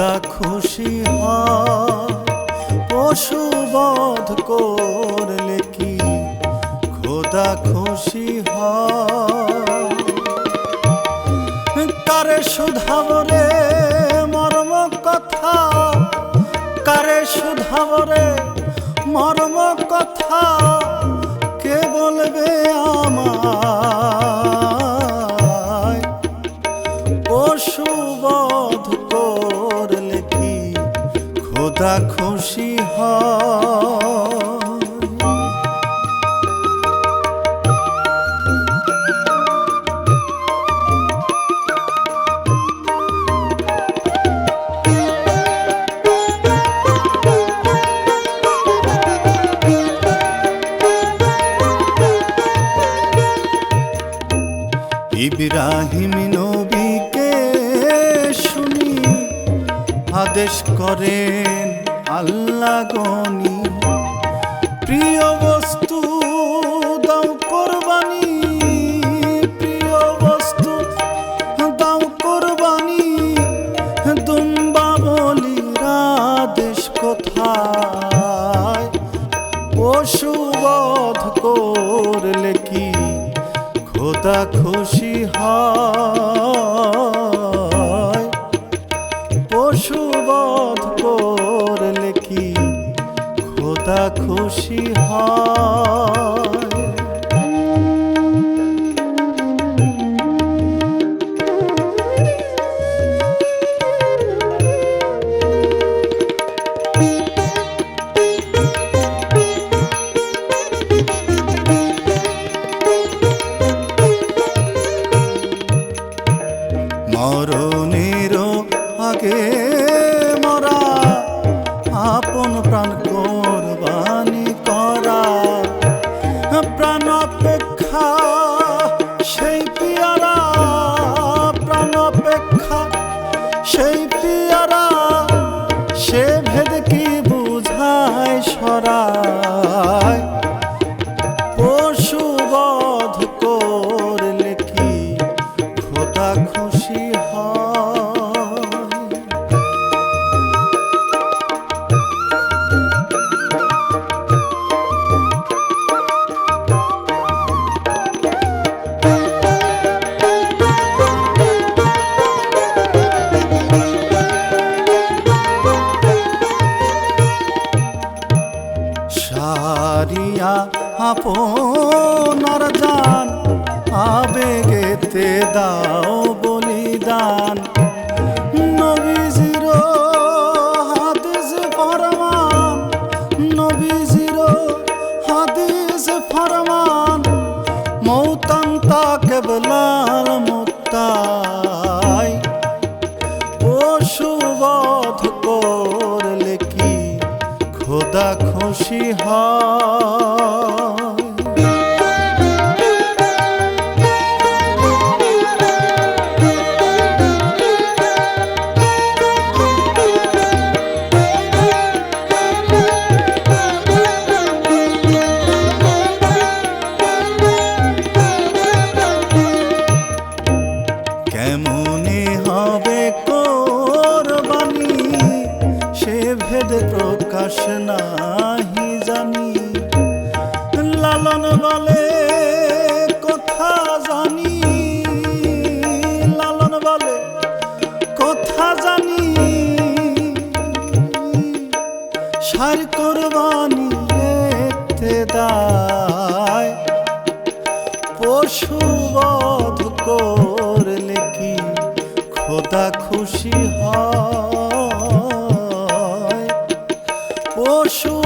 খোদা খুশি পশু বধ করলে কি খোদা খুশি হয়? কারে শুধাবরে মর্ম কথা? কারে শুধাবরে মর্ম কথা? কে বলবে আমায়? পশুবধ করলে কি খোদা খুশি হয় ইব্রাহিম নবীকে শুনি আদেশ করেন আল্লাহ গনি প্রিয় বস্তু দাও কোরবানি, প্রিয় বস্তু দাও কোরবানি, দুম্বা বলির আদেশ কোথায়? পশু করলে কি খোদা খুশি হয়? খুশি হয়। মরণেরও আগে ভেদ কি বুঝায় সরায়? পশু বধ করলে কি খোদা খুশি? সারিয়া আপনার জান, আবেগেতে দাও বলিদান। নবীজির হাদিস ফরমান, নবীজির হাদিস ফরমান। মৌতান তা কেবলাল মুক্তাই। পশুবধ করলে কি খোদা খুশি হয়? ভেদ প্রকাশ নাহি জানি। লালন বলে কথা জানি। লালন বলে কথা জানি। সার কোরবানি দায়। পশু বধ করলে কি খোদা খুশি হয়? পশু